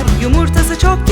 var. Yumurtası çok